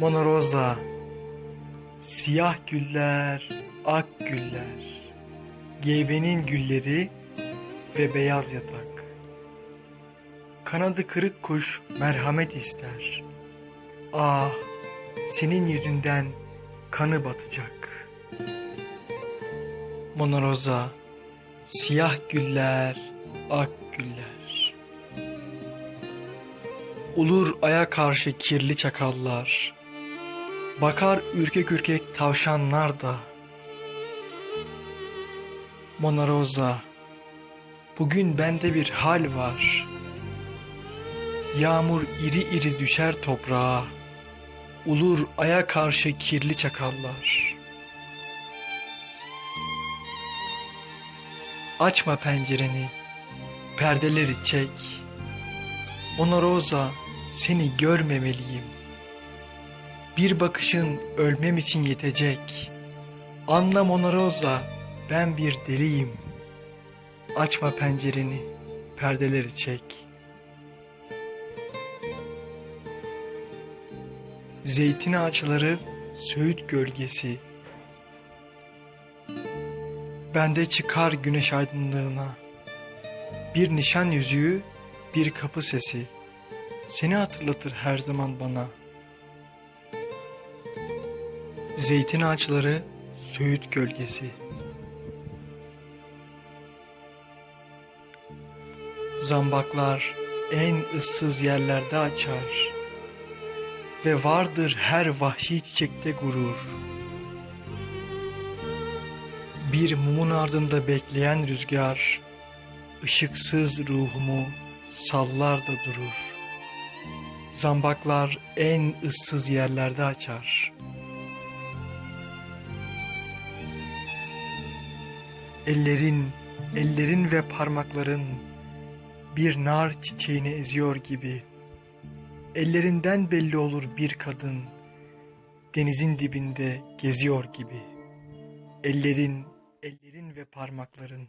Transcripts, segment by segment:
Mona Rosa. Siyah güller, ak güller. Geyvenin gülleri ve beyaz yatak. Kanadı kırık kuş merhamet ister. Ah senin yüzünden kanı batacak. Mona Rosa Siyah güller, ak güller. Ulur aya karşı kirli çakallar Bakar ürkek ürkek tavşanlar da. Mona Rosa Bugün bende bir hal var. Yağmur iri iri düşer toprağa. Ulur aya karşı kirli çakallar. Açma pencereni Perdeleri çek. Mona Rosa seni görmemeliyim bir bakışın ölmem için yetecek. Anla Mona Rosa, ben bir deliyim. Açma pencereni, perdeleri çek. Zeytin ağaçları, söğüt gölgesi. Bende çıkar güneş aydınlığına. Bir nişan yüzüğü, bir kapı sesi. Seni hatırlatır her zaman bana.'' Zeytin ağaçları, söğüt gölgesi. Zambaklar en ıssız yerlerde açar ve vardır her vahşi çiçekte gurur. Bir mumun ardında bekleyen rüzgar, ışıksız ruhumu sallar da durur. Zambaklar en ıssız yerlerde açar.'' Ellerin, ellerin ve parmakların bir nar çiçeğini eziyor gibi. Ellerinden belli olur bir kadın denizin dibinde geziyor gibi. Ellerin, ellerin ve parmakların.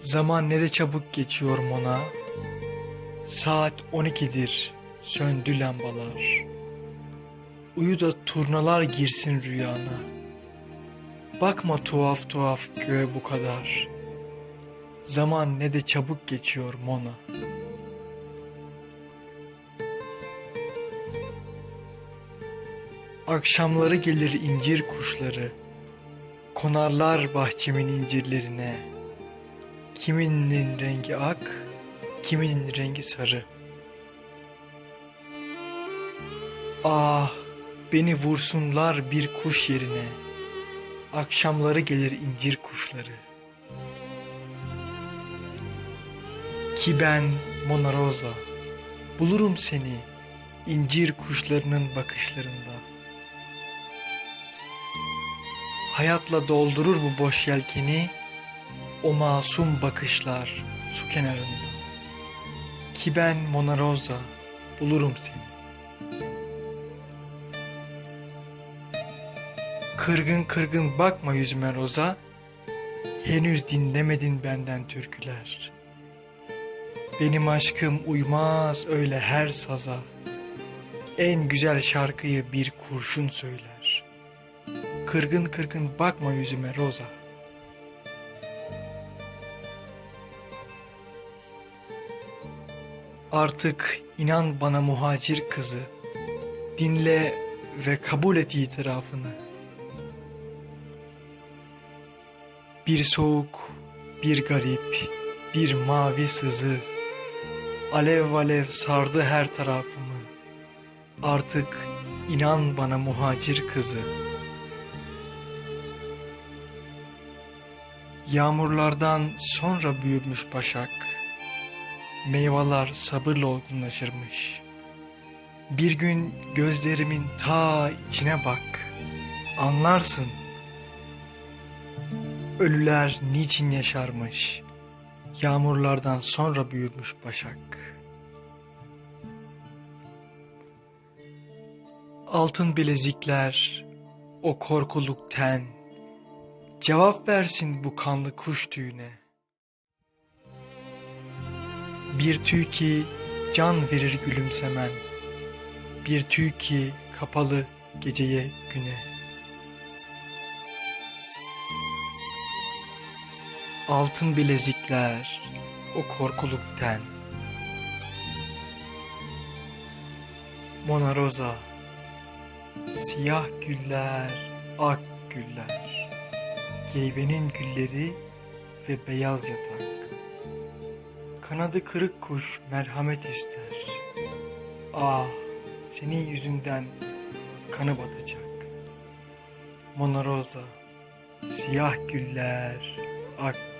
Zaman ne de çabuk geçiyor Mona. Saat 12'dir, söndü lambalar. Uyu da turnalar girsin rüyana. Bakma tuhaf tuhaf göğe bu kadar. Zaman ne de çabuk geçiyor Mona. Akşamları gelir incir kuşları. Konarlar bahçemin incirlerine. Kiminin rengi ak, kiminin rengi sarı. Ah Beni vursunlar bir kuş yerine. Akşamları gelir incir kuşları. Ki ben Mona Rosa, bulurum seni incir kuşlarının bakışlarında. Hayatla doldurur bu boş yelkeni, o masum bakışlar su kenarında. Ki ben Mona Rosa, bulurum seni. Kırgın kırgın bakma yüzüme Roza, henüz dinlemedin benden türküler. Benim aşkım uymaz öyle her saza, en güzel şarkıyı bir kurşun söyler. Kırgın kırgın bakma yüzüme Roza. Artık inan bana muhacir kızı, dinle ve kabul et itirafını.'' Bir soğuk, bir garip, bir mavi sızı. Alev alev sardı her tarafımı. Artık inan bana muhacir kızı. Yağmurlardan sonra büyümüş başak. Meyveler sabırla olgunlaşırmış. Bir gün gözlerimin ta içine bak. Anlarsın Ölüler niçin yaşarmış? Yağmurlardan sonra büyürmüş başak. Altın bilezikler, o korkuluk ten, cevap versin bu kanlı kuş tüyüne. Bir tüy ki can verir gülümsemen. Bir tüy ki kapalı geceye güne. Altın bilezikler, o korkuluk ten. Mona Rosa, siyah güller, ak güller. Geyvenin gülleri ve beyaz yatak. Kanadı kırık kuş merhamet ister. Ah, senin yüzünden kanı batacak. Mona Rosa, siyah güller, ak